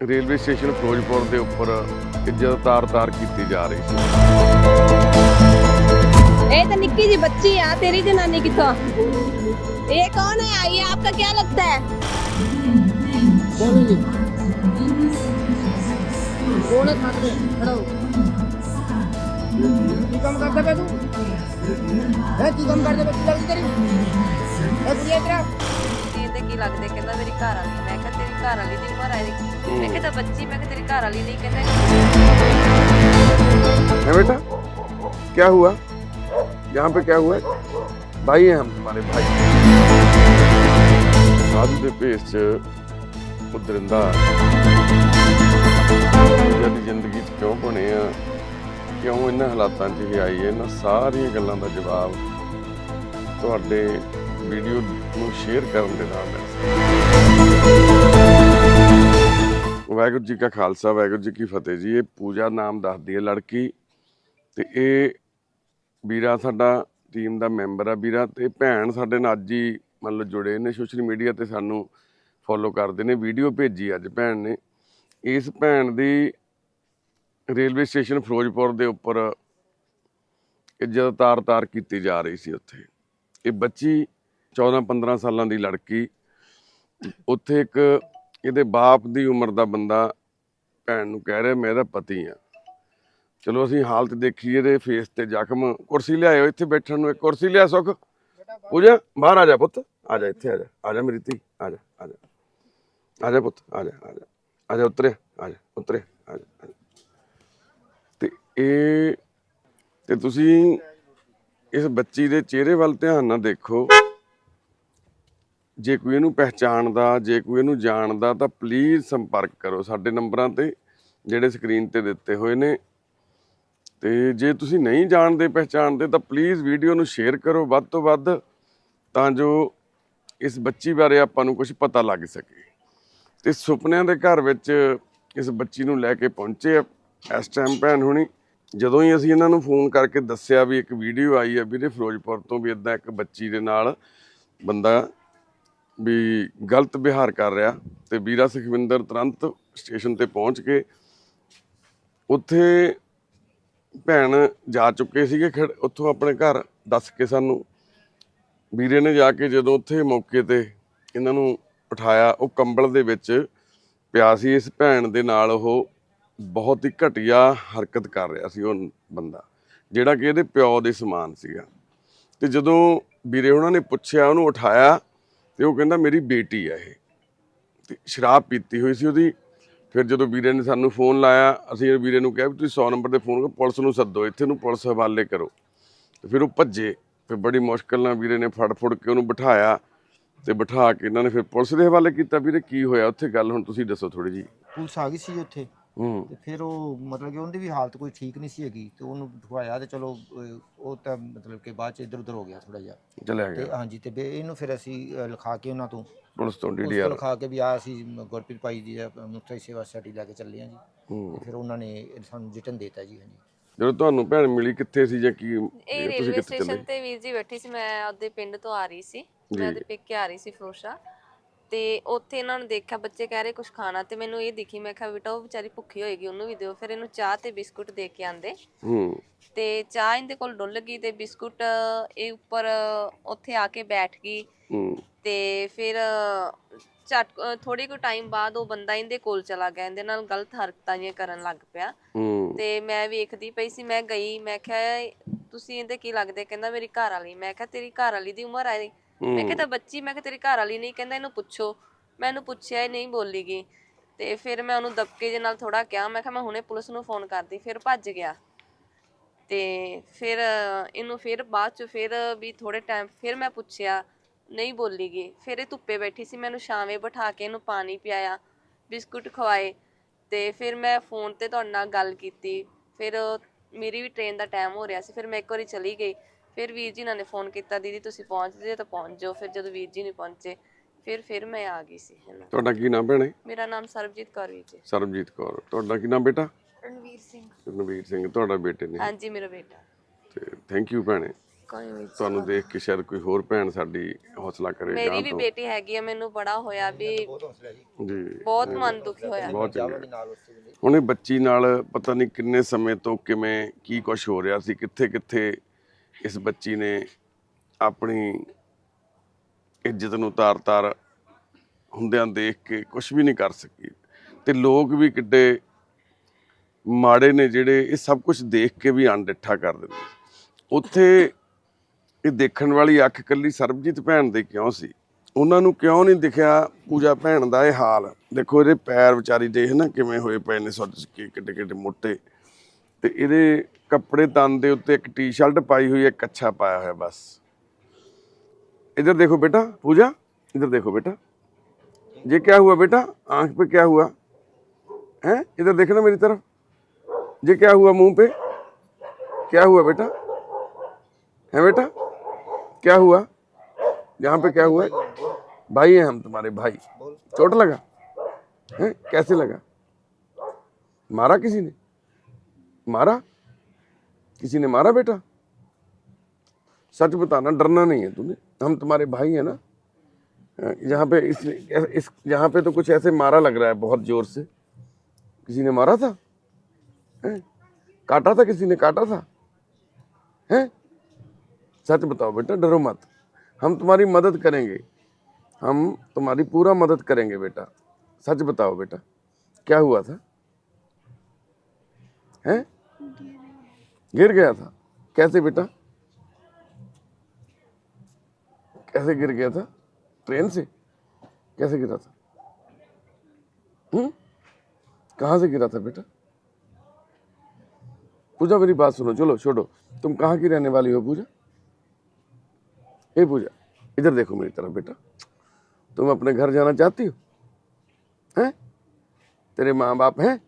Railway station Firozpur ਦੇ ਉੱਪਰ ਇੱਜ਼ਤ ਤਾਰ-ਤਾਰ ਕੀਤੀ ਜਾ ਰਹੀ ਸੀ। ਇਹ ਤਾਂ ਨਿੱਕੀ ਜੀ ਬੱਚੀ ਆ ਤੇਰੀ ਜਨਾਨੀ ਕਿੱਥੋਂ? ਇਹ ਕੌਣ ਹੈ? ਆਈ ਆਪਕਾ ਕੀ ਲੱਗਦਾ ਹੈ? ਕੀ ਕੰਮ ਕਹਿੰਦਾ ਮੇਰੀ ਘਰ ਵਾਲੀ ਘਰ ਵਾਲੀ ਦੀ ਉਮਰ ਆਈ ਮੈਂ ਕਿਹਾ ਤਾਂ ਬੱਚੀ ਮੈਂ ਕਿਹਾ ਤੇਰੀ ਘਰ ਵਾਲੀ ਨਹੀਂ ਕਹਿੰਦਾ है बेटा क्या हुआ यहाँ पे क्या हुआ है भाई हैं हम तुम्हारे भाई ਸਾਧੂ ਦੇ ਭੇਸ ਚ ਉਦਰਿੰਦਾ ਜਦ ਜ਼ਿੰਦਗੀ ਚ ਕਿਉਂ ਬਣੇ ਆ ਕਿਉਂ ਇਹਨਾਂ ਹਾਲਾਤਾਂ 'ਚ ਇਹ ਆਈ ਹੈ ਇਹਨਾਂ ਸਾਰੀਆਂ ਗੱਲਾਂ ਦਾ ਜਵਾਬ ਤੁਹਾਡੇ ਵੀਡੀਓ ਨੂੰ ਸ਼ੇਅਰ ਕਰਨ ਦੇ ਨਾਲ ਮਿਲ ਸਕਦਾ ਵਾਹਿਗੁਰੂ ਜੀ ਕਾ ਖਾਲਸਾ, ਵਾਹਿਗੁਰੂ ਜੀ ਕੀ ਫਤਿਹ ਜੀ। ਇਹ ਪੂਜਾ ਨਾਮ ਦੱਸਦੀ ਹੈ ਲੜਕੀ ਤੇ ਇਹ ਵੀਰਾ ਸਾਡਾ ਟੀਮ ਦਾ ਮੈਂਬਰ ਆ ਵੀਰਾ ਤੇ ਭੈਣ ਸਾਡੇ ਨਾਲ ਅੱਜ ਹੀ ਮਤਲਬ ਜੁੜੇ ਨੇ ਸੋਸ਼ਲ ਮੀਡੀਆ ਤੇ ਸਾਨੂੰ ਫੋਲੋ ਕਰਦੇ ਨੇ ਵੀਡੀਓ ਭੇਜੀ ਅੱਜ ਭੈਣ ਨੇ। ਇਸ ਭੈਣ ਦੀ ਰੇਲਵੇ ਸਟੇਸ਼ਨ ਫਿਰੋਜ਼ਪੁਰ ਦੇ ਉੱਪਰ ਇੱਜ਼ਤ ਤਾਰ-ਤਾਰ ਕੀਤੀ ਜਾ ਰਹੀ ਸੀ ਉੱਥੇ। ਇਹ ਬੱਚੀ 14-15 ਸਾਲਾਂ ਦੀ ਲੜਕੀ, ਉੱਥੇ ਇੱਕ ਇਹਦੇ ਬਾਪ ਦੀ ਉਮਰ ਦਾ ਬੰਦਾ ਭੈਣ ਨੂੰ ਕਹਿ ਰਿਹਾ, ਮੈਂ ਇਹਦਾ ਪਤੀ ਆ ਚਲੋ ਅਸੀਂ ਹਾਲਤ ਦੇਖੀ ਇਹਦੇ ਫੇਸ ਤੇ ਜ਼ਖਮ, ਕੁਰਸੀ ਲਿਆਇਓ, ਇੱਥੇ ਬੈਠਣ ਨੂੰ ਇੱਕ ਕੁਰਸੀ ਲਿਆ ਸੁਖ। ਪੂਜਾ, ਬਾਹਰ ਆ ਜਾ ਪੁੱਤ, ਆ ਜਾ ਇੱਥੇ, ਆ ਜਾ ਆ ਜਾ ਮੇਰੀ ਧੀ, ਆ ਜਾ ਆ ਜਾ। ਆ ਜਾ ਪੁੱਤ, ਆ ਜਾ ਆ ਜਾ ਆ ਜਾ ਉਤਰੇ, ਆ ਜਾ, ਉਤਰੇ, ਆ ਜਾ ਤੇ ਇਹ, ਤੇ ਤੁਸੀਂ ਇਸ ਬੱਚੀ ਦੇ ਚਿਹਰੇ ਵੱਲ ਧਿਆਨ ਨਾਲ ਦੇਖੋ। ਜੇ ਕੋਈ ਇਹਨੂੰ ਪਹਿਚਾਣਦਾ, ਜੇ ਕੋਈ ਇਹਨੂੰ ਜਾਣਦਾ, ਤਾਂ ਪਲੀਜ਼ ਸੰਪਰਕ ਕਰੋ ਸਾਡੇ ਨੰਬਰਾਂ ਤੇ, ਜਿਹੜੇ ਸਕਰੀਨ ਤੇ ਦਿੱਤੇ ਹੋਏ ਨੇ। ਤੇ ਜੇ ਤੁਸੀਂ ਨਹੀਂ ਜਾਣਦੇ, ਪਹਿਚਾਣਦੇ, ਤਾਂ ਪਲੀਜ਼ ਵੀਡੀਓ ਨੂੰ ਸ਼ੇਅਰ ਕਰੋ ਵੱਧ ਤੋਂ ਵੱਧ, ਤਾਂ ਜੋ ਇਸ ਬੱਚੀ ਬਾਰੇ ਆਪਾਂ ਨੂੰ ਕੁਝ ਪਤਾ ਲੱਗ ਸਕੇ। ਤੇ ਸੁਪਨਿਆਂ ਦੇ ਘਰ ਵਿੱਚ ਇਸ ਬੱਚੀ ਨੂੰ ਲੈ ਕੇ ਪਹੁੰਚੇ ਆ ਇਸ ਟਾਈਮ ਭੈਣ ਹੁਣੀ। ਜਦੋਂ ਹੀ ਅਸੀਂ ਇਹਨਾਂ ਨੂੰ ਫੋਨ ਕਰਕੇ ਦੱਸਿਆ ਵੀ ਇੱਕ ਵੀਡੀਓ ਆਈ ਹੈ ਵੀਰੇ ਫਿਰੋਜ਼ਪੁਰ ਤੋਂ ਵੀ ਇਦਾਂ ਇੱਕ ਬੱਚੀ ਦੇ ਨਾਲ ਬੰਦਾ ਵੀ ਗਲਤ ਵਿਹਾਰ ਕਰ ਰਿਹਾ ਤੇ ਵੀਰਾ ਸੁਖਵਿੰਦਰ ਤੁਰੰਤ ਸਟੇਸ਼ਨ ਤੇ ਪਹੁੰਚ ਕੇ ਉੱਥੇ ਭੈਣ ਜਾ ਚੁੱਕੇ ਸੀਗੇ ਖੜ- ਉੱਥੋਂ ਆਪਣੇ ਘਰ ਦੱਸ ਕੇ ਸਾਨੂੰ। ਵੀਰੇ ਨੇ ਜਾ ਕੇ ਜਦੋਂ ਉੱਥੇ ਮੌਕੇ ਤੇ ਇਹਨਾਂ ਨੂੰ ਉਠਾਇਆ, ਉਹ ਕੰਬਲ ਦੇ ਵਿੱਚ ਪਿਆ ਸੀ। ਇਸ ਭੈਣ ਦੇ ਨਾਲ ਉਹ ਬਹੁਤ ਹੀ ਘਟੀਆ ਹਰਕਤ ਕਰ ਰਿਹਾ ਸੀ ਉਹ ਬੰਦਾ, ਜਿਹੜਾ ਕਿ ਇਹਦੇ ਪਿਓ ਦੇ ਸਮਾਨ ਸੀਗਾ। ਤੇ ਜਦੋਂ ਵੀਰੇ ਉਹਨਾਂ ਨੇ ਪੁੱਛਿਆ, ਉਹਨੂੰ ਉਠਾਇਆ ਤੇ ਉਹ ਕਹਿੰਦਾ ਮੇਰੀ ਬੇਟੀ ਆ ਇਹ। ਤੇ ਸ਼ਰਾਬ ਪੀਤੀ ਹੋਈ ਸੀ ਉਹਦੀ। ਫਿਰ ਜਦੋਂ ਵੀਰੇ ਨੇ ਸਾਨੂੰ ਫੋਨ ਲਾਇਆ, ਅਸੀਂ ਵੀਰੇ ਨੂੰ ਕਿਹਾ ਵੀ ਤੁਸੀਂ 100 ਨੰਬਰ ਤੇ ਫੋਨ ਕਰੋ, ਪੁਲਿਸ ਨੂੰ ਸੱਦੋ, ਇੱਥੇ ਨੂੰ ਪੁਲਿਸ ਹਵਾਲੇ ਕਰੋ। ਤੇ ਫਿਰ ਉਹ ਭੱਜੇ, ਫਿਰ ਬੜੀ ਮੁਸ਼ਕਲ ਨਾਲ ਵੀਰੇ ਨੇ ਫੜ ਫੁੜ ਕੇ ਉਹਨੂੰ ਬਿਠਾਇਆ ਤੇ ਬਿਠਾ ਕੇ ਇਹਨਾਂ ਨੇ ਫਿਰ ਪੁਲਿਸ ਦੇ ਹਵਾਲੇ ਕੀਤਾ। ਵੀਰੇ, ਕੀ ਹੋਇਆ? ਉੱਥੇ ਗੱਲ ਹੁਣ ਤੁਸੀਂ ਦੱਸੋ ਥੋੜੀ ਜੀ ਪੁਲਿਸ ਆ ਗਈ ਸੀ ਉੱਥੇ। ਹੂੰ। ਤੇ ਫਿਰ ਉਹ ਮਤਲਬ ਕਿ ਉਹਦੀ ਵੀ ਹਾਲਤ ਕੋਈ ਠੀਕ ਨਹੀਂ ਸੀ ਹੈਗੀ ਤੇ ਉਹਨੂੰ ਦਿਖਵਾਇਆ ਤੇ ਚਲੋ ਅਹ, ਉਹ ਤਾਂ ਮਤਲਬ ਕਿ ਬਾਅਦ ਚ ਇੱਧਰ ਉੱਧਰ ਹੋ ਗਿਆ ਥੋੜਾ ਜਿਹਾ। ਚਲਿਆ ਤੇ ਗਿਆ ਹਾਂਜੀ ਤੇ ਬੇ- ਇਹਨੂੰ ਫਿਰ ਅਸੀਂ ਲਿਖਾ ਕੇ ਉਹਨਾਂ ਤੋਂ। ਪੁਲਿਸ ਤੋਂ ਉਸ ਤੋਂ ਡੀਡੀਆਰ ਲਿਖਾ ਕੇ ਵੀ ਆ ਅਸੀਂ ਗੁਰਪ੍ਰੀਤ ਭਾਈ ਦੀ ਮੁਕਤਾਈ ਸੇਵਾ ਸੋਸਾਇਟੀ ਲੈ ਕੇ ਚੱਲੇ ਆ ਜੀ। ਹੂੰ। ਤੇ ਫਿਰ ਉਹਨਾਂ ਨੇ ਸਾਨੂੰ ਰਿਟਰਨ ਦੇਤਾ ਜੀ ਹਾਂਜੀ। ਜਦੋਂ ਤੁਹਾਨੂੰ ਭੈਣ ਮਿਲੀ ਕਿੱਥੇ ਸੀ ਜਾਂ ਕੀ? ਇਹ ਤੁਸੀਂ ਰੇਲਵੇ ਕਿੱਥੇ ਸਟੇਸ਼ਨ ਚੱਲੇ ਤੇ ਵੀਰ ਜੀ ਬੈਠੀ ਸੀ ਮੈਂ ਆਪਦੇ ਪਿੰਡ ਤੋਂ ਆ ਰਹੀ ਸੀ। ਮੈਂ। ਉਹਦੇ ਪੇਕੇ ਆ ਰਹੀ ਸੀ ਫਰੋਸ਼ਾ। ਤੇ ਉੱਥੇ ਇਹਨਾਂ ਨੂੰ ਦੇਖਿਆ ਬੱਚੇ ਕਹਿ ਰਹੇ ਕੁਝ ਖਾਣਾ ਤੇ ਮੈਨੂੰ ਇਹ ਦਿਖੀ ਮੈਂ ਕਿਹਾ ਬੇਟਾ ਉਹ ਵਿਚਾਰੀ ਭੁੱਖੀ ਹੋਏਗੀ ਉਹਨੂੰ ਵੀ ਦਿਓ। ਫਿਰ ਇਹਨੂੰ ਚਾਹ ਤੇ ਬਿਸਕੁਟ ਦੇ ਕੇ ਆਂਦੇ। ਹੂੰ। ਤੇ ਚਾਹ ਇਹਦੇ ਕੋਲ ਡੁੱਲ ਗਈ ਤੇ ਬਿਸਕੁਟ ਇਹ ਉੱਪਰ ਉੱਥੇ ਆ ਕੇ ਬੈਠ ਗਈ। ਹੂੰ। ਤੇ ਫਿਰ ਝਟ ਥੋੜੀ ਕੁ ਟਾਈਮ ਬਾਅਦ ਉਹ ਬੰਦਾ ਇਹਦੇ ਕੋਲ ਚਲਾ ਗਿਆ ਇਹਦੇ ਨਾਲ ਗਲਤ ਹਰਕਤਾਂ ਜਿਹੀਆਂ ਕਰਨ ਲੱਗ ਪਿਆ। ਹੂੰ। ਤੇ ਮੈਂ ਵੇਖਦੀ ਪਈ ਸੀ ਮੈਂ ਗਈ ਮੈਂ ਕਿਹਾ ਤੁਸੀਂ ਇਹਦੇ ਕੀ ਲੱਗਦੇ? ਕਹਿੰਦਾ ਮੇਰੀ ਘਰ ਵਾਲੀ। ਮੈਂ ਕਿਹਾ ਤੇਰੀ ਘਰ ਵਾਲੀ ਦੀ ਉਮਰ ਆਈ ਮੈਂ ਕਿਹਾ ਤਾਂ ਬੱਚੀ ਮੈਂ ਕਿਹਾ ਤੇਰੀ ਘਰ ਵਾਲੀ ਨਹੀਂ ਕਹਿੰਦਾ ਇਹਨੂੰ ਪੁੱਛੋ। ਮੈਂ ਇਹਨੂੰ ਪੁੱਛਿਆ ਇਹ ਨਹੀਂ ਬੋਲੀਗੀ। ਤੇ ਫਿਰ ਮੈਂ ਉਹਨੂੰ ਦਬਕੇ ਜੇ ਨਾਲ ਥੋੜਾ ਕਿਹਾ ਮੈਂ ਕਿਹਾ ਮੈਂ ਹੁਣੇ ਪੁਲਿਸ ਨੂੰ ਫੋਨ ਕਰਦੀ ਫਿਰ ਭੱਜ ਗਿਆ। ਤੇ ਫਿਰ ਇਹਨੂੰ ਫਿਰ ਬਾਅਦ ਚ ਫਿਰ ਵੀ ਥੋੜੇ ਟਾਈਮ ਫਿਰ ਮੈਂ ਪੁੱਛਿਆ ਨਹੀਂ ਬੋਲੀਗੀ। ਫਿਰ ਇਹ ਧੁੱਪੇ ਬੈਠੀ ਸੀ ਮੈਨੂੰ ਛਾਵੇਂ ਬਿਠਾ ਕੇ ਇਹਨੂੰ ਪਾਣੀ ਪਿਆਇਆ ਬਿਸਕੁਟ ਖਵਾਏ। ਤੇ ਫਿਰ ਮੈਂ ਫੋਨ ਤੇ ਤੁਹਾਡੇ ਨਾਲ ਗੱਲ ਕੀਤੀ। ਫਿਰ ਮੇਰੀ ਵੀ ਟ੍ਰੇਨ ਦਾ ਟਾਈਮ ਹੋ ਰਿਹਾ ਸੀ ਫਿਰ ਮੈਂ ਇੱਕ ਵਾਰੀ ਚਲੀ ਗਈ। ਫਿਰ ਵੀਰ ਜੀ ਨਾਲ ਨੇ ਫੋਨ ਕੀਤਾ ਦੀਦੀ ਤੁਸੀਂ ਪਹੁੰਚ ਜੇ ਤਾਂ ਪਹੁੰਚ ਜਾਓ। ਫਿਰ ਜਦੋਂ ਵੀਰ ਜੀ ਨਹੀਂ ਪਹੁੰਚੇ ਫਿਰ ਫਿਰ ਮੈਂ ਆ ਗਈ ਸੀ ਹਨਾ ਤੁਹਾਡਾ ਕੀ ਨਾਮ ਭੈਣੇ? ਮੇਰਾ ਨਾਮ ਸਰਬਜੀਤ ਕੌਰ ਵੀਰ ਜੀ। ਸਰਬਜੀਤ ਕੌਰ। ਤੁਹਾਡਾ ਕੀ ਨਾਮ ਬੇਟਾ? ਰਣਵੀਰ ਸਿੰਘ। ਰਣਵੀਰ ਸਿੰਘ ਤੁਹਾਡਾ ਬੇਟੇ ਨੇ। ਹਾਂਜੀ ਮੇਰਾ ਬੇਟਾ। ਤੇ ਥੈਂਕ ਯੂ ਭੈਣੇ। ਕੋਈ ਵੀ ਤੁਹਾਨੂੰ ਦੇਖ ਕੇ ਸ਼ਾਇਦ ਕੋਈ ਹੋਰ ਭੈਣ ਸਾਡੀ ਹੌਸਲਾ ਕਰੇ ਮੇਰੀ ਵੀ ਬੇਟੀ ਹੈਗੀ ਆ ਮੈਨੂੰ ਬੜਾ ਹੋਇਆ ਵੀ ਬਹੁਤ ਹੌਸਲਾ ਜੀ। ਜੀ ਬਹੁਤ ਮਨ ਦੁਖੀ ਹੋਇਆ। ਬਹੁਤ ਚੰਗਾ। ਹੁਣ ਇਹ ਬੱਚੀ ਨਾਲ ਪਤਾ ਨਹੀਂ ਕਿੰਨੇ ਸਮੇਂ ਤੋਂ ਕਿਵੇਂ ਕੀ ਕੁਝ ਹੋ ਰਿਹਾ ਸੀ ਕਿੱਥੇ ਕਿੱਥੇ ਇਸ ਬੱਚੀ ਨੇ ਆਪਣੀ ਇੱਜ਼ਤ ਨੂੰ ਤਾਰ-ਤਾਰ ਹੁੰਦਿਆਂ ਦੇਖ ਕੇ ਕੁਝ ਵੀ ਨਹੀਂ ਕਰ ਸਕੀ। ਤੇ ਲੋਕ ਵੀ ਕਿੱਡੇ ਮਾੜੇ ਨੇ ਜਿਹੜੇ ਇਹ ਸਭ ਕੁਝ ਦੇਖ ਕੇ ਵੀ ਅਣਡਿੱਠਾ ਕਰ ਦਿੰਦੇ। ਉੱਥੇ ਇਹ ਦੇਖਣ ਵਾਲੀ ਅੱਖ ਕੱਲੀ ਸਰਬਜੀਤ ਭੈਣ ਦੇ ਕਿਉਂ ਸੀ? ਉਹਨਾਂ ਨੂੰ ਕਿਉਂ ਨਹੀਂ ਦਿਖਿਆ ਪੂਜਾ ਭੈਣ ਦਾ ਇਹ ਹਾਲ? ਦੇਖੋ ਇਹਦੇ ਪੈਰ ਵਿਚਾਰੀ ਦੇਖ ਨਾ ਕਿਵੇਂ ਹੋਏ ਪਏ ਨੇ ਸੁੱਜ ਕੇ ਕਿੱਡੇ ਕਿੱਡੇ ਮੋਟੇ। ਤੇ ਇਹਦੇ ਕੱਪੜੇ ਤਨ ਦੇ ਉੱਤੇ ਇੱਕ ਟੀ-ਸ਼ਰਟ ਪਾਈ ਹੋਈ ਹੈ ਕੱਛਾ ਪਾਇਆ ਹੋਇਆ ਬਸ इधर देखो बेटा पूजा इधर देखो बेटा ये क्या हुआ बेटा आंख पे क्या हुआ है इधर देखना मेरी तरफ ये क्या हुआ मुंह पे क्या हुआ बेटा है बेटा क्या हुआ यहाँ पे क्या हुआ भाई हैं हम तुम्हारे भाई चोट लगा है कैसे लगा मारा किसी ने मारा? किसी ने मारा बेटा? सच बताना डरना नहीं है तुम्हें हम तुम्हारे भाई हैं ना? यहाँ पे इस, इस यहाँ पे तो कुछ ऐसे मारा लग रहा है बहुत ज़ोर से। किसी ने मारा था? हैं? काटा था किसी ने? काटा था? हैं? सच बताओ बेटा डरो मत। हम तुम्हारी मदद करेंगे। हम तुम्हारी पूरा मदद करेंगे बेटा। सच बताओ बेटा क्या हुआ था? हैं? गिर गया था। कैसे बेटा? कैसे गिर गया था? ट्रेन से? कैसे गिरा था? हम्म? कहाँ से गिरा था बेटा? पूजा, मेरी बात सुनो, चलो, छोड़ो। तुम कहाँ की रहने वाली हो पूजा? ए पूजा, इधर देखो मेरी तरफ़ बेटा। तुम अपने घर जाना चाहती हो? हैं? तेरे माँ बाप हैं?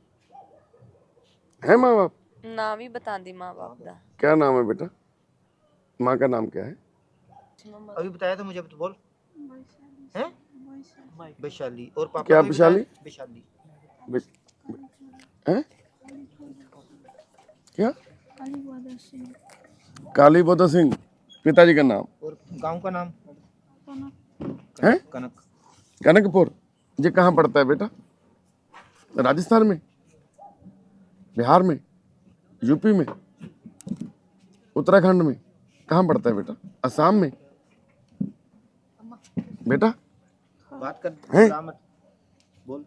हैं माँ बाप? ਨਾ ਵੀ ਬਤਾਉਂਦੀ ਮਾਂ-ਬਾਪ ਦਾ क्या नाम है बेटा माँ का नाम क्या है अभी बताया था मुझे अब तो बोल हैं वैशाली और पापा क्या का भी वैशाली? बताया? वैशाली बिस- हैं क्या काली बोधा सिंह पिताजी का नाम और गांव का नाम है कनक कनकपुर ये कहाँ पड़ता है बेटा राजस्थान में बिहार में यूपी में उत्तराखंड में कहाँ पड़ता है बेटा? असम में? बेटा? बात कर है? बोल।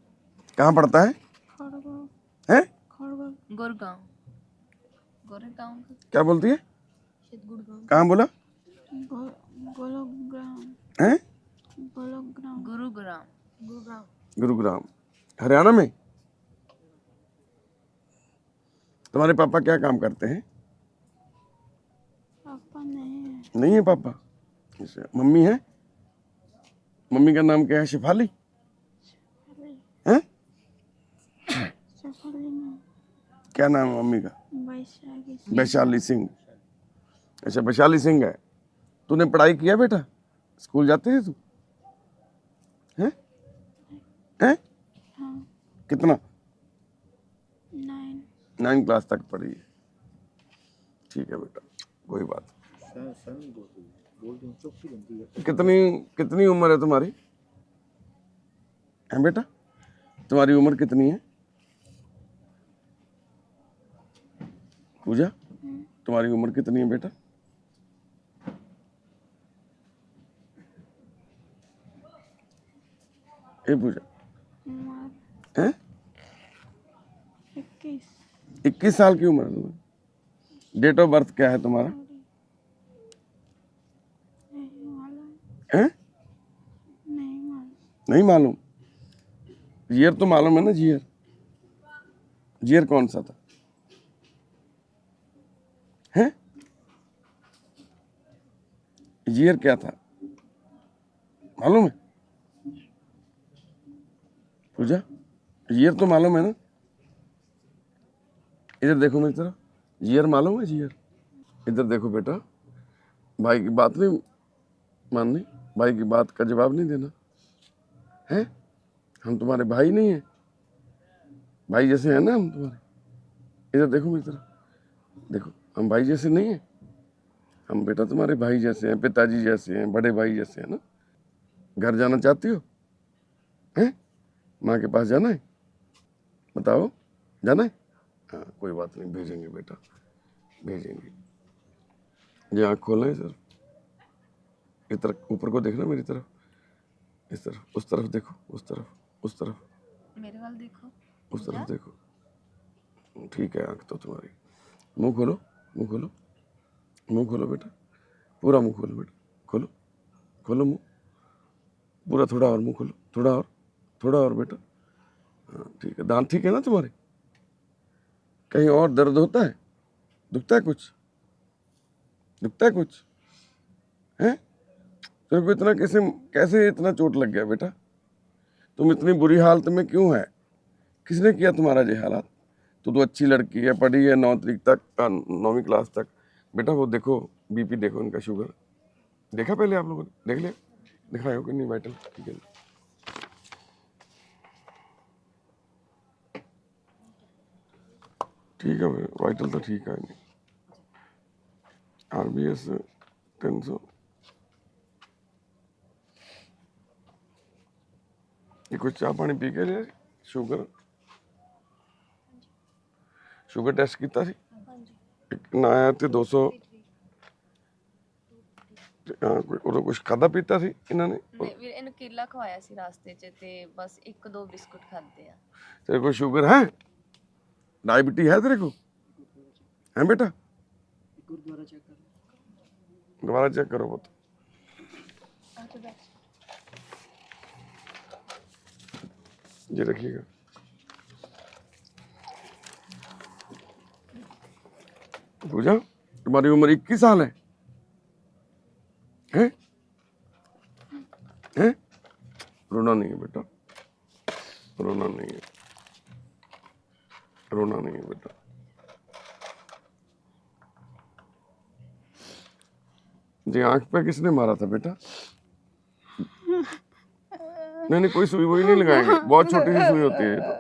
कहाँ पड़ता है? हैं? क्या बोलती है? कहाँ बोला? हैं? गुरुग्राम। गुरुग्राम। हरियाणा में? तुम्हारे पापा क्या काम करते हैं? पापा नहीं है। नहीं है पापा? अच्छा मम्मी है? मम्मी का नाम क्या है? शिफाली? हैं? क्या नाम है मम्मी का? वैशाली वैशाली सिंह। अच्छा वैशाली सिंह है। तूने पढ़ाई किया बेटा? स्कूल जाते थे तू? हैं? हैं? हाँ। कितना? नाइन नाइन क्लास तक पढ़ी। है ठीक है बेटा कोई बात कितनी कितनी उम्र है तुम्हारी? है बेटा? तुम्हारी उम्र कितनी है? पूजा तुम्हारी उम्र कितनी है बेटा? ए पूजा। हैं? इक्कीस साल की उम्र है डेट ऑफ़ बर्थ क्या है तुम्हारा? नहीं मालूम। जियर तो मालूम है ना जियर जियर कौन सा था? हैं? जियर क्या था? मालूम है? पूजा जियर तो मालूम है ना? इधर देखो मेरी तरफ़ जियर मालूम है, जियर। इधर देखो बेटा। भाई की बात नहीं, माननी। भाई की बात का जवाब नहीं देना। हैं? हम तुम्हारे भाई नहीं हैं। भाई जैसे हैं ना हम तुम्हारे। इधर देखो मेरी तरफ़ देखो, हम भाई जैसे नहीं हैं। हम बेटा तुम्हारे भाई जैसे हैं, पिताजी जैसे हैं, बड़े भाई जैसे हैं ना। घर जाना चाहती हो? हैं? माँ के पास जाना है? बताओ, जाना है? हाँ कोई बात नहीं भेजेंगे बेटा भेजेंगे। ये आँख खोलना है सर? इस तरफ़ ऊपर को देखना मेरी तरफ़? इस तरफ़ उस तरफ़ देखो उस तरफ़ उस तरफ़। मेरे वाल देखो। उस तरफ़ देखो। ठीक है आँख तो तुम्हारी। मुँह खोलो मुँह खोलो मुँह खोलो बेटा। पूरा मुँह खोलो बेटा खोलो खोलो मुँह। पूरा थोड़ा और मुँह खोलो थोड़ा और थोड़ा और बेटा। हाँ ठीक है। दांत ठीक है ना तुम्हारे? कहीं और दर्द होता है? दुखता है कुछ? दुखता है कुछ? है? तेरे को इतना कैसे कैसे इतना चोट लग गया बेटा? तुम इतनी बुरी हालत में क्यों है? किसने किया तुम्हारा ये हालात? तो तू तो अच्छी लड़की है, पढ़ी है, नौ तरीक तक नौवीं क्लास तक। बेटा वो देखो, बीपी देखो इनका शुगर। देखा पहले आप लोगों ने? देख लिया? दिखाए हो कि नहीं वाइटल ठीक है। ਠੀਕ ਹੈ ਵਾਈਟਲ ਤਾਂ ਠੀਕ ਹੈ ਨਹੀਂ ਆਰਬੀਐਸ 300 ਇਹ ਕੁਝ ਚਾਹ ਪਾਣੀ ਪੀ ਕੇ ਲਿਆ ਸ਼ੂਗਰ ਸ਼ੂਗਰ ਟੈਸਟ ਕੀਤਾ ਸੀ? ਇੱਕ ਨਾ ਆਇਆ ਤੇ 200 ਉਹਦਾ ਕੁਝ ਖਾਦਾ ਪੀਤਾ ਸੀ ਇਹਨਾਂ ਨੇ? ਵੀਰ ਇਹਨੂੰ ਕੇਲਾ ਖਵਾਇਆ ਸੀ ਰਾਸਤੇ 'ਚ ਤੇ ਬਸ ਇੱਕ ਦੋ ਬਿਸਕੁਟ ਆ। ਤੇ ਕੋਈ ਸ਼ੂਗਰ ਹੈ? डायबिटी है तेरे को? है बेटा? दोबारा चेक करो वो ये रखिएगा। पूजा तुम्हारी उम्र इक्कीस साल है। हैं? हैं? रोना नहीं है बेटा। रोना नहीं है। रोना नहीं है बेटा जी आंख पे किसने मारा था बेटा नहीं नहीं कोई सुई वही नहीं लगाएंगे बहुत छोटी सी सुई होती है ये तो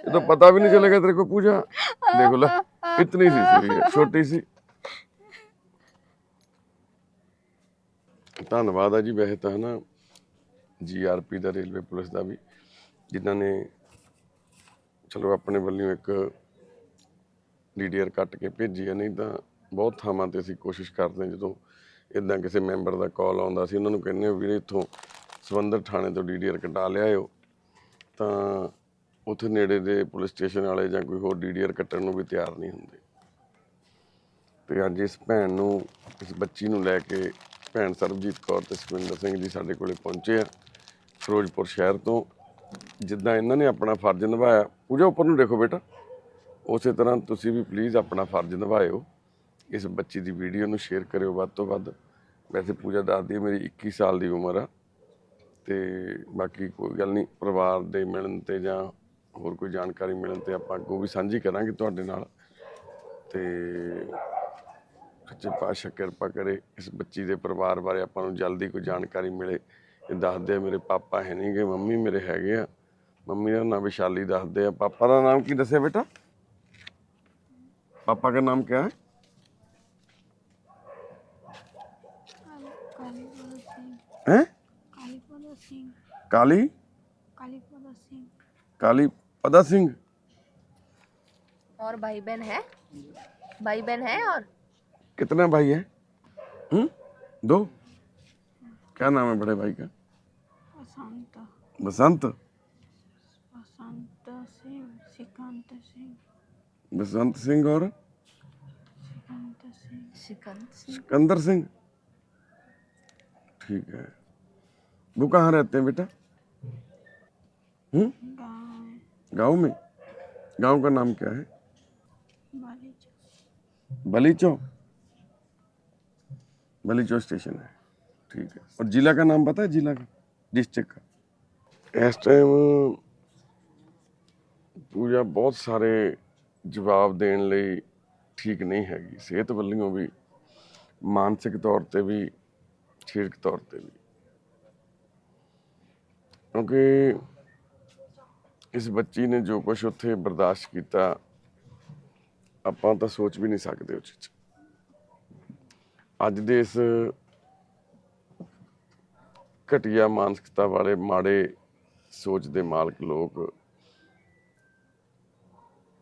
ये तो पता भी नहीं चलेगा तेरे को पूजा देखो ला इतनी सी सुई है छोटी सी ਧੰਨਵਾਦ ਆ ਜੀ ਵੈਸੇ ਤਾਂ ਹਨਾ ਜੀਆਰਪੀ ਦਾ ਰੇਲਵੇ ਪੁਲਿਸ ਦਾ ਵੀ ਜਿਨ੍ਹਾਂ ਨੇ ਚਲੋ ਆਪਣੇ ਵੱਲੋਂ ਇੱਕ ਡੀਡੀਆਰ ਕੱਟ ਕੇ ਭੇਜੀ ਆ, ਨਹੀਂ ਤਾਂ ਬਹੁਤ ਥਾਵਾਂ ਤੇ ਅਸੀਂ ਕੋਸ਼ਿਸ਼ ਕਰਦੇ ਹਾਂ, ਜਦੋਂ ਇਦਾਂ ਕਿਸੇ ਮੈਂਬਰ ਦਾ ਕਾਲ ਆਉਂਦਾ ਸੀ, ਉਹਨਾਂ ਨੂੰ ਕਹਿੰਦੇ ਹਾਂ, ਵੀਰੇ, ਇੱਥੋਂ ਸਵੰਦਰ ਥਾਣੇ ਤੋਂ ਡੀਡੀਆਰ ਕਟਾ ਲਿਆਇਓ। ਤਾਂ ਉੱਥੇ ਨੇੜੇ ਦੇ ਪੁਲਿਸ ਸਟੇਸ਼ਨ ਵਾਲੇ ਜਾਂ ਕੋਈ ਹੋਰ ਡੀਡੀਆਰ ਕੱਟਣ ਨੂੰ ਵੀ ਤਿਆਰ ਨਹੀਂ ਹੁੰਦੇ। ਤੇ ਅੱਜ ਇਸ ਭੈਣ ਨੂੰ, ਇਸ ਬੱਚੀ ਨੂੰ ਲੈ ਕੇ ਭੈਣ ਸਰਬਜੀਤ ਕੌਰ ਤੇ ਸੁਖਵਿੰਦਰ ਸਿੰਘ ਜੀ ਸਾਡੇ ਕੋਲੇ ਪਹੁੰਚੇ ਆ, ਫਿਰੋਜ਼ਪੁਰ ਸ਼ਹਿਰ ਤੋਂ। ਜਿੱਦਾਂ ਇਹਨਾਂ ਨੇ ਆਪਣਾ ਫਰਜ਼ ਨਿਭਾਇਆ, ਪੂਜਾ ਉੱਪਰ ਨੂੰ ਦੇਖੋ ਬੇਟਾ। ਉਸੇ ਤਰ੍ਹਾਂ ਤੁਸੀਂ ਵੀ ਪਲੀਜ਼ ਆਪਣਾ ਫਰਜ਼ ਨਿਭਾਇਓ। ਇਸ ਬੱਚੀ ਦੀ ਵੀਡੀਓ ਨੂੰ ਸ਼ੇਅਰ ਕਰਿਓ ਵੱਧ ਤੋਂ ਵੱਧ। ਵੈਸੇ ਪੂਜਾ ਦੱਸਦੀ ਹੈ ਮੇਰੀ 21 ਸਾਲ ਦੀ ਉਮਰ ਆ। ਤੇ ਬਾਕੀ ਕੋਈ ਗੱਲ ਨਹੀਂ, ਪਰਿਵਾਰ ਦੇ ਮਿਲਣ ਤੇ ਜਾਂ ਹੋਰ ਕੋਈ ਜਾਣਕਾਰੀ ਮਿਲਣ ਤੇ ਆਪਾਂ ਅੱਗੋਂ ਵੀ ਸਾਂਝੀ ਕਰਾਂਗੇ ਤੁਹਾਡੇ ਨਾਲ। ਤੇ ਸੱਚੇ ਪਾਤਸ਼ਾਹ ਕਿਰਪਾ ਕਰੇ ਇਸ ਬੱਚੀ ਦੇ ਪਰਿਵਾਰ ਬਾਰੇ ਆਪਾਂ ਨੂੰ ਜਲਦੀ ਕੋਈ ਜਾਣਕਾਰੀ ਮਿਲੇ। ਇਹ ਦੱਸਦੇ ਆ ਮੇਰੇ ਪਾਪਾ ਹੈ ਨਹੀਂਗੇ ਮੰਮੀ ਮੇਰੇ ਹੈਗੇ ਆ ਮੰਮੀ ਦਾ ਨਾਮ ਵਿਸ਼ਾਲੀ ਦੱਸਦੇ ਆ ਪਾਪਾ ਦਾ ਨਾਮ ਕੀ ਦੱਸਿਆ ਬੇਟਾ पापा का नाम क्या है कालीपद सिंह हैं कालीपद सिंह काली कालीपद सिंह काली पदा सिंह और भाई बहन है भाई बहन है और कितना भाई है हम्म दो क्या नाम है बड़े भाई का बसंत। बसंत? बसंत सिंह श्रीकांत सिंह। बसंत सिंह और? श्रीकांत सिंह। सिकंदर सिंह। ठीक है। वो कहाँ रहते हैं बेटा? हम्म? गाँव। गाँव में? गाँव का नाम क्या है? बलीचो बलीचो स्टेशन है। ठीक है। और जिला का नाम पता है? जिला का? ਡਿਸਟ੍ਰਿਕਟ ਇਸ ਟਾਈਮ ਪੂਜਾ ਬਹੁਤ ਸਾਰੇ ਜਵਾਬ ਦੇਣ ਲਈ ਠੀਕ ਨਹੀਂ ਹੈਗੀ। ਸਿਹਤ ਵੱਲੋਂ ਵੀ, ਮਾਨਸਿਕ ਤੌਰ ਤੇ ਵੀ, ਸਰੀਰਕ ਤੌਰ ਤੇ ਵੀ। ਕਿਉਂਕਿ ਇਸ ਬੱਚੀ ਨੇ ਜੋ ਕੁਝ ਉੱਥੇ ਬਰਦਾਸ਼ਤ ਕੀਤਾ, ਆਪਾਂ ਤਾਂ ਸੋਚ ਵੀ ਨਹੀਂ ਸਕਦੇ ਉਸ ਚੀਜ਼ ਅੱਜ ਦੇ ਇਸ ਘਟੀਆ ਮਾਨਸਿਕਤਾ ਵਾਲੇ ਮਾੜੇ ਸੋਚ ਦੇ ਮਾਲਕ ਲੋਕ,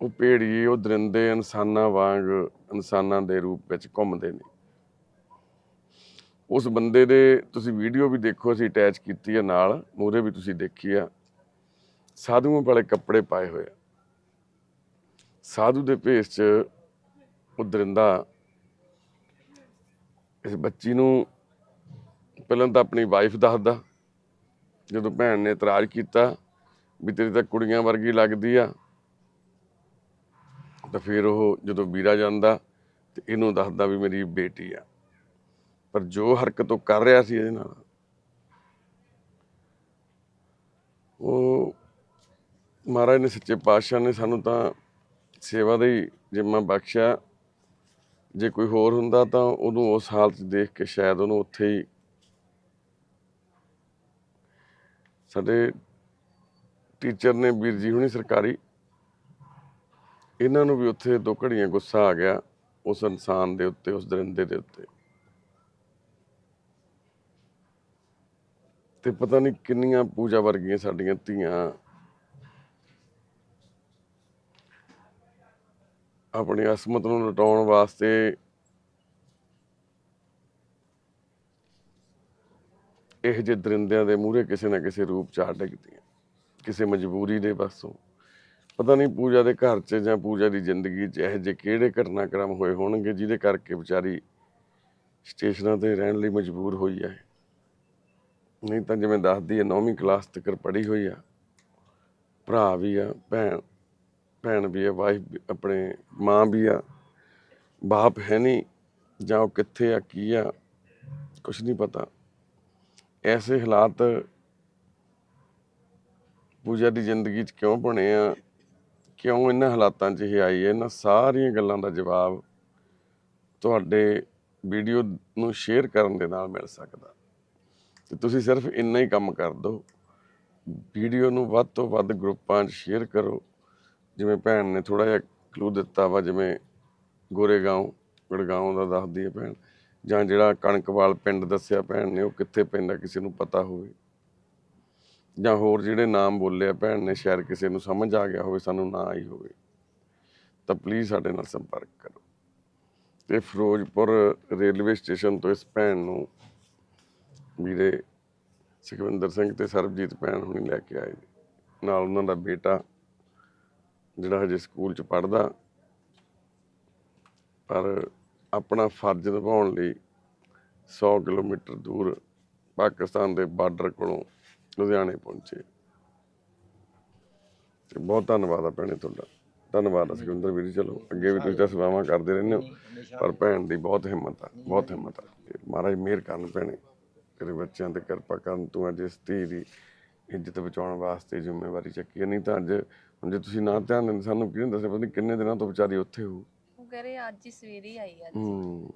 ਉਹ ਭੇੜੀਏ ਉਹ ਦਰਿੰਦੇ ਇਨਸਾਨਾਂ ਵਾਂਗ ਇਨਸਾਨਾਂ ਦੇ ਰੂਪ ਵਿੱਚ ਘੁੰਮਦੇ ਨੇ। ਉਸ ਬੰਦੇ ਦੇ ਤੁਸੀਂ ਵੀਡੀਓ ਵੀ ਦੇਖੋ, ਅਸੀਂ ਅਟੈਚ ਕੀਤੀ ਹੈ ਨਾਲ ਮੂਰੇ ਵੀ ਤੁਸੀਂ ਦੇਖੀ ਆ। ਸਾਧੂਆਂ ਵਾਲੇ ਕੱਪੜੇ ਪਾਏ ਹੋਏ ਆ। ਸਾਧੂ ਦੇ ਭੇਸ 'ਚ ਉਹ ਦਰਿੰਦਾ ਇਸ ਬੱਚੀ ਨੂੰ ਪਹਿਲਾਂ ਤਾਂ ਆਪਣੀ ਵਾਈਫ ਦੱਸਦਾ, ਜਦੋਂ ਭੈਣ ਨੇ ਇਤਰਾਜ਼ ਕੀਤਾ ਵੀ ਤੇਰੀ ਤਾਂ ਕੁੜੀਆਂ ਵਰਗੀ ਲੱਗਦੀ ਆ, ਤਾਂ ਫਿਰ ਉਹ ਜਦੋਂ ਵੀਰਾ ਜਾਂਦਾ ਤੇ ਇਹਨੂੰ ਦੱਸਦਾ ਵੀ ਮੇਰੀ ਬੇਟੀ ਆ। ਪਰ ਜੋ ਹਰਕਤ ਉਹ ਕਰ ਰਿਹਾ ਸੀ ਇਹਦੇ ਨਾਲ, ਉਹ ਮਹਾਰਾਜ ਨੇ ਸੱਚੇ ਪਾਤਸ਼ਾਹ ਨੇ ਸਾਨੂੰ ਤਾਂ ਸੇਵਾ ਦਾ ਹੀ ਜਿੰਮਾ ਬਖਸ਼ਿਆ। ਜੇ ਕੋਈ ਹੋਰ ਹੁੰਦਾ ਤਾਂ ਉਹਨੂੰ ਉਸ ਹਾਲਤ ਦੇਖ ਕੇ ਸ਼ਾਇਦ ਉਹਨੂੰ ਉੱਥੇ ਹੀ ਸਾਡੇ ਟੀਚਰ ਨੇ ਵੀਰ ਜੀ ਹੁਣੀ ਸਰਕਾਰੀ। ਇਹਨਾਂ ਨੂੰ ਵੀ ਉੱਥੇ ਦੋ ਘੜੀਆਂ ਗੁੱਸਾ ਆ ਗਿਆ ਉਸ ਇਨਸਾਨ ਦੇ ਉੱਤੇ, ਉਸ ਦਰਿੰਦੇ ਦੇ ਉੱਤੇ। ਤੇ ਪਤਾ ਨਹੀਂ ਕਿੰਨੀਆਂ ਪੂਜਾ ਵਰਗੀਆਂ ਸਾਡੀਆਂ ਧੀਆਂ ਆਪਣੀ ਅਸਮਤ ਨੂੰ ਲਟਾਉਣ ਵਾਸਤੇ ਇਹ ਜਿਹੇ ਦਰਿੰਦਿਆਂ ਦੇ ਮੂਹਰੇ ਕਿਸੇ ਨਾ ਕਿਸੇ ਰੂਪ ਚ ਆ ਡਿੱਗਦੀਆਂ। ਕਿਸੇ ਮਜਬੂਰੀ ਦੇ ਪਾਸੋਂ। ਪਤਾ ਨਹੀਂ ਪੂਜਾ ਦੇ ਘਰ 'ਚ ਜਾਂ ਪੂਜਾ ਦੀ ਜ਼ਿੰਦਗੀ 'ਚ ਇਹੋ ਜਿਹੇ ਕਿਹੜੇ ਘਟਨਾਕ੍ਰਮ ਹੋਏ ਹੋਣਗੇ ਜਿਹਦੇ ਕਰਕੇ ਵਿਚਾਰੀ ਸਟੇਸ਼ਨਾਂ ਤੇ ਰਹਿਣ ਲਈ ਮਜਬੂਰ ਹੋਈ ਹੈ ਨਹੀਂ ਤਾਂ ਜਿਵੇਂ ਦੱਸਦੀ ਹੈ 9ਵੀਂ ਕਲਾਸ ਤੱਕ ਪੜ੍ਹੀ ਹੋਈ ਆ। ਭਰਾ ਵੀ ਆ, ਭੈਣ ਭੈਣ ਵੀ ਆ ਵਾਈਫ ਆਪਣੇ ਮਾਂ ਵੀ ਆ। ਬਾਪ ਹੈ ਨਹੀਂ ਜਾਂ ਉਹ ਕਿੱਥੇ ਆ, ਕੀ ਆ ਕੁਝ ਨਹੀਂ ਪਤਾ। ਐਸੇ ਹਾਲਾਤ ਪੂਜਾ ਦੀ ਜ਼ਿੰਦਗੀ 'ਚ ਕਿਉਂ ਬਣੇ ਆ? ਕਿਉਂ ਇਹਨਾਂ ਹਾਲਾਤਾਂ 'ਚ ਇਹ ਆਈ ਹੈ? ਇਹਨਾਂ ਸਾਰੀਆਂ ਗੱਲਾਂ ਦਾ ਜਵਾਬ ਤੁਹਾਡੇ ਵੀਡੀਓ ਨੂੰ ਸ਼ੇਅਰ ਕਰਨ ਦੇ ਨਾਲ ਮਿਲ ਸਕਦਾ। ਤੇ ਤੁਸੀਂ ਸਿਰਫ ਇੰਨਾ ਹੀ ਕੰਮ ਕਰ ਦਿਓ ਵੀਡੀਓ ਨੂੰ ਵੱਧ ਤੋਂ ਵੱਧ ਗਰੁੱਪਾਂ 'ਚ ਸ਼ੇਅਰ ਕਰੋ। ਜਿਵੇਂ ਭੈਣ ਨੇ ਥੋੜਾ ਜਿਹਾ ਕਲੂ ਦਿੱਤਾ ਵਾ, ਜਿਵੇਂ ਗੋਰੇਗਾঁव ਗੜਗਾঁव ਦਾ ਦੱਸਦੀ ਹੈ ਭੈਣ। ਜਾਂ ਜਿਹੜਾ ਕਣਕਵਾਲ ਪਿੰਡ ਦੱਸਿਆ ਭੈਣ ਨੇ, ਉਹ ਕਿੱਥੇ ਪੈਂਦਾ ਕਿਸੇ ਨੂੰ ਪਤਾ ਹੋਵੇ। ਜਾਂ ਹੋਰ ਜਿਹੜੇ ਨਾਮ ਬੋਲੇ ਆ ਭੈਣ ਨੇ, ਸ਼ਾਇਦ ਕਿਸੇ ਨੂੰ ਸਮਝ ਆ ਗਿਆ ਹੋਵੇ, ਸਾਨੂੰ ਨਾ ਆਈ ਹੋਵੇ, ਤਾਂ ਪਲੀਜ਼ ਸਾਡੇ ਨਾਲ ਸੰਪਰਕ ਕਰੋ। ਤੇ ਫਿਰੋਜ਼ਪੁਰ ਰੇਲਵੇ ਸਟੇਸ਼ਨ ਤੋਂ ਇਸ ਭੈਣ ਨੂੰ ਵੀਰੇ ਸੁਖਵਿੰਦਰ ਸਿੰਘ ਤੇ ਸਰਬਜੀਤ ਭੈਣ ਹੁਣੀ ਲੈ ਕੇ ਆਏ ਨਾਲ ਉਹਨਾਂ ਦਾ ਬੇਟਾ, ਜਿਹੜਾ ਹਜੇ ਸਕੂਲ ਚ ਪੜਦਾ ਪਰ ਆਪਣਾ ਫਰਜ਼ ਨਿਭਾਉਣ ਲਈ 100 ਕਿਲੋਮੀਟਰ ਦੂਰ ਪਾਕਿਸਤਾਨ ਦੇ ਬਾਰਡਰ ਕੋਲੋਂ ਲੁਧਿਆਣੇ ਪਹੁੰਚੇ। ਬਹੁਤ ਧੰਨਵਾਦ ਆ ਭੈਣੇ ਤੁਹਾਡਾ। ਧੰਨਵਾਦ ਆ ਸੁਖਵਿੰਦਰ ਵੀਰ ਜੀ, ਚਲੋ ਅੱਗੇ ਵੀ ਤੁਸੀਂ ਤਾਂ ਸੇਵਾਵਾਂ ਕਰਦੇ ਰਹਿੰਦੇ ਹੋ, ਪਰ ਭੈਣ ਦੀ ਬਹੁਤ ਹਿੰਮਤ ਆ, ਬਹੁਤ ਹਿੰਮਤ ਆ। ਮਹਾਰਾਜ ਮਿਹਰ ਕਰਨ ਭੈਣੇ, ਤੇਰੇ ਬੱਚਿਆਂ ਤੇ ਕਿਰਪਾ ਕਰਨ, ਤੂੰ ਅੱਜ ਇਸ ਧੀ ਦੀ ਇੱਜ਼ਤ ਬਚਾਉਣ ਵਾਸਤੇ ਜ਼ਿੰਮੇਵਾਰੀ ਚੱਕੀ ਹੈ। ਨਹੀਂ ਤਾਂ ਅੱਜ, ਹੁਣ ਜੇ ਤੁਸੀਂ ਨਾ ਧਿਆਨ ਦਿੰਦੇ, ਸਾਨੂੰ ਕਿਹਨੇ ਦੱਸਿਆ ਪਤਾ ਨਹੀਂ ਕਿੰਨੇ ਦਿਨਾਂ ਤੋਂ ਵਿਚਾਰੀ ਉੱਥੇ ਹੋ ਉਹ ਕਹ ਰਹੀ ਅੱਜ ਹੀ ਸਵੇਰੇ ਹੀ ਆਈ ਅੱਜ। ਹੂੰ।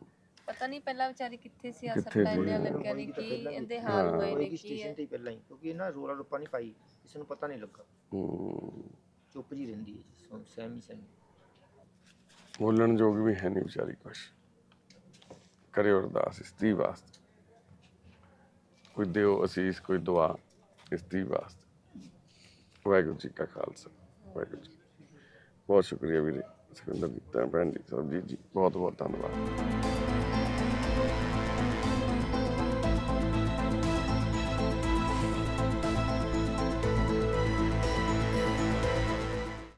ਪਤਾ ਨਹੀਂ ਪਹਿਲਾਂ ਵਿਚਾਰੀ ਕਿੱਥੇ ਸੀ ਆ ਕਿੱਥੇ ਸੱਟਾਂ ਸੀ? ਇੰਨੀਆਂ ਲੱਗਿਆ ਨਹੀਂ ਕੀ ਇਹਦੇ ਹਾਲ ਹਾਂ। ਹੋਏ ਨੇ ਹੋਏਗੀ ਕੀ ਸਟੇਸ਼ਨ ਹੈ? ਤੇ ਹੀ ਪਹਿਲਾਂ ਹੀ ਕਿਉਂਕਿ ਇਹਨਾਂ ਰੋਲਾ ਰੱਪਾ ਨਹੀਂ ਪਾਈ ਕਿਸੇ ਨੂੰ ਪਤਾ ਨਹੀਂ ਲੱਗਾ। ਹੂੰ। ਚੁੱਪ ਜੀ ਰਹਿੰਦੀ ਹੈ ਜੀ ਸਮ- ਸਹਿਮੀ ਸਹਿਮੀ ਬੋਲਣ ਯੋਗ ਵੀ ਹੈ ਨਹੀਂ ਵਿਚਾਰੀ ਕੁਛ। ਕਰਿਓ ਅਰਦਾਸ ਇਸ ਧੀ ਵਾਸਤੇ। ਕੋਈ ਦਿਓ ਅਸੀਸ ਕੋਈ ਦੁਆ ਇਸ ਧੀ ਵਾਸਤੇ। ਵਾਹਿਗੁਰੂ ਜੀ ਕਾ ਖਾਲਸਾ ਵਾਹਿਗੁਰੂ ਜੀ ਬਹੁਤ ਸ਼ੁਕਰੀਆ ਵੀਰੇ। ਸੁਖਿੰਦਰ ਜੀ ਤਾਂ ਭੈਣ ਜੀ ਸਰਬਜੀਤ ਜੀ ਬਹੁਤ ਬਹੁਤ ਧੰਨਵਾਦ।